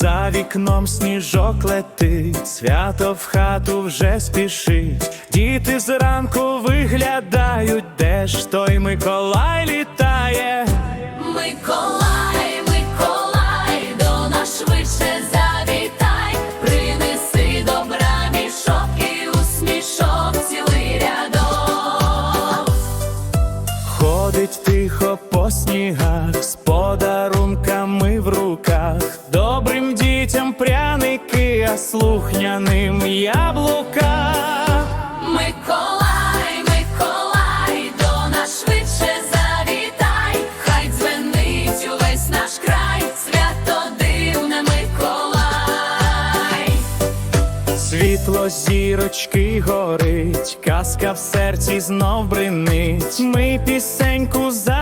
За вікном сніжок летить, свято в хату вже спішить. Діти зранку виглядають, де ж той Миколай літає. Миколай, Миколай, до нас швидше завітай, принеси добра мішок і усмішок цілий рядок. Ходить тихо по снігах з подарунками в руках. Пряники, а слухняним яблука. Миколай, Миколай, до нас швидше завітай, хай дзвенить увесь наш край, свято дивне Миколай. Світло зірочки горить, казка в серці знов бринить. Ми пісеньку привіт.